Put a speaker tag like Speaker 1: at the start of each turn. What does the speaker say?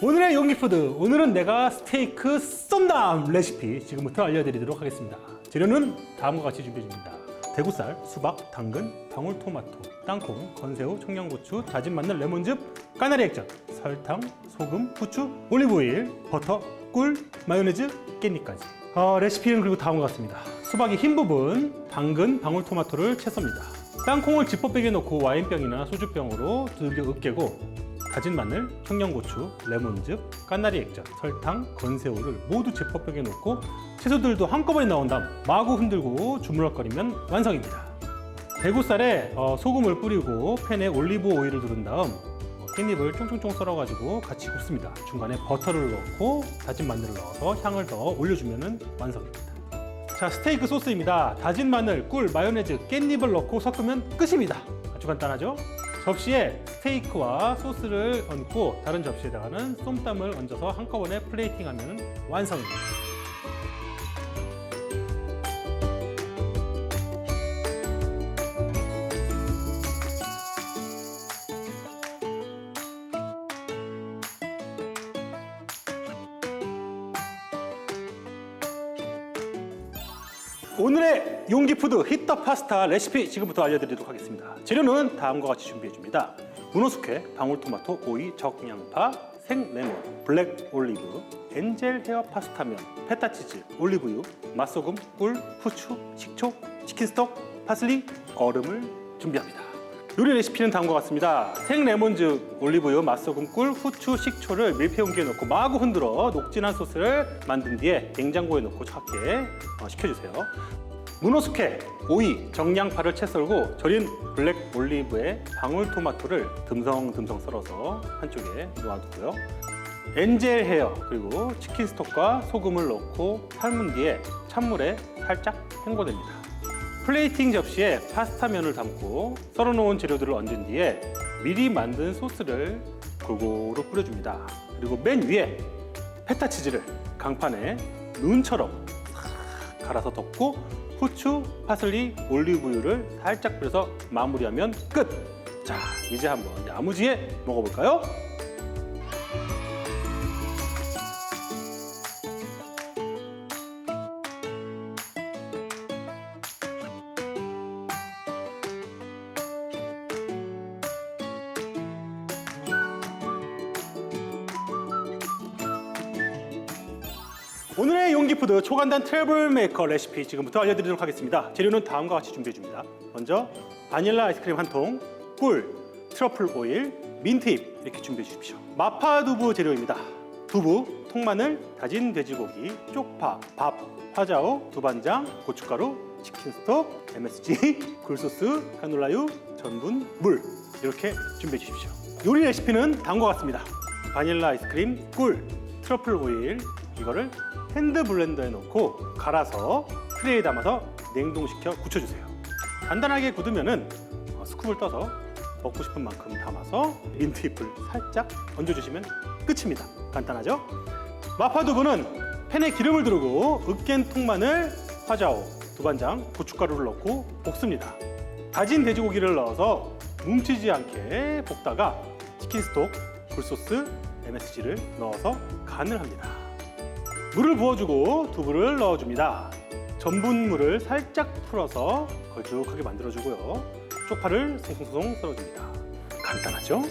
Speaker 1: 오늘의 용기푸드 오늘은 내가 스테이크 쏜담 레시피 지금부터 알려드리도록 하겠습니다. 재료는 다음과 같이 준비해 줍니다. 대구살, 수박, 당근, 방울토마토, 땅콩, 건새우, 청양고추, 다진 마늘, 레몬즙, 까나리 액젓, 설탕, 소금, 후추, 올리브오일, 버터, 꿀, 마요네즈, 깻잎까지. 어, 레시피는 그리고 다음과 같습니다. 수박의 흰 부분, 당근, 방울토마토를 채 썹니다. 땅콩을 지퍼백에 넣고 와인병이나 소주병으로 두들겨 으깨고 다진 마늘, 청양고추, 레몬즙, 까나리 액젓, 설탕, 건새우를 모두 제퍼백에 넣고 채소들도 한꺼번에 넣은 다음 마구 흔들고 주물럭거리면 완성입니다. 대구살에 어, 소금을 뿌리고 팬에 올리브 오일을 두른 다음 어, 깻잎을 쫑쫑쫑 썰어가지고 같이 굽습니다. 중간에 버터를 넣고 다진 마늘을 넣어서 향을 더 올려주면 완성입니다. 자, 스테이크 소스입니다. 다진 마늘, 꿀, 마요네즈, 깻잎을 넣고 섞으면 끝입니다. 아주 간단하죠? 접시에 스테이크와 소스를 얹고 다른 접시에다가는 쏨땀을 얹어서 한꺼번에 플레이팅하면 완성입니다. 오늘의 용기푸드 히터 파스타 레시피 지금부터 알려드리도록 하겠습니다. 재료는 다음과 같이 준비해 줍니다. 문어숙회, 방울토마토, 오이, 적양파, 생레몬, 블랙 올리브, 엔젤 헤어 파스타면, 페타치즈, 올리브유, 맛소금, 꿀, 후추, 식초, 치킨스톡, 파슬리, 얼음을 준비합니다. 요리 레시피는 다음과 같습니다. 생 레몬즙, 올리브유, 맛소금, 꿀, 후추, 식초를 밀폐 용기에 넣고 마구 흔들어 녹진한 소스를 만든 뒤에 냉장고에 넣고 차갑게 어, 식혀주세요. 문어 숙회, 오이, 정량파를 채 썰고 절인 블랙 올리브에 방울토마토를 듬성듬성 썰어서 한쪽에 놓아두고요. 엔젤 헤어 그리고 치킨 스톡과 소금을 넣고 삶은 뒤에 찬물에 살짝 헹궈냅니다. 플레이팅 접시에 파스타면을 담고 썰어놓은 재료들을 얹은 뒤에 미리 만든 소스를 골고루 뿌려줍니다. 그리고 맨 위에 페타 치즈를 강판에 눈처럼 싹 갈아서 덮고 후추, 파슬리, 올리브유를 살짝 뿌려서 마무리하면 끝! 자, 이제 한번 야무지게 먹어볼까요? 오늘의 용기푸드 초간단 트러블 메이커 레시피 지금부터 알려드리도록 하겠습니다. 재료는 다음과 같이 준비해 줍니다. 먼저 바닐라 아이스크림 한 통, 꿀, 트러플 오일, 민트잎 이렇게 준비해 주십시오. 마파 두부 재료입니다. 두부, 통마늘, 다진 돼지고기, 쪽파, 밥, 화자오, 두반장, 고춧가루, 치킨 스톡, MSG, 굴소스, 카놀라유, 전분, 물 이렇게 준비해 주십시오. 요리 레시피는 다음과 같습니다. 바닐라 아이스크림, 꿀, 트러플 오일 이거를 핸드 블렌더에 넣고 갈아서 트레이에 담아서 냉동시켜 굳혀주세요. 간단하게 굳으면은 어, 스쿱을 떠서 먹고 싶은 만큼 담아서 민트잎을 살짝 얹어주시면 끝입니다. 간단하죠? 마파두부는 팬에 기름을 두르고 으깬 통마늘, 화자오, 두반장, 고춧가루를 넣고 볶습니다. 다진 돼지고기를 넣어서 뭉치지 않게 볶다가 치킨 스톡, 굴소스, MSG를 넣어서 간을 합니다. 물을 부어주고 두부를 넣어줍니다. 전분물을 살짝 풀어서 걸쭉하게 만들어주고요. 쪽파를 송송송 썰어줍니다. 간단하죠?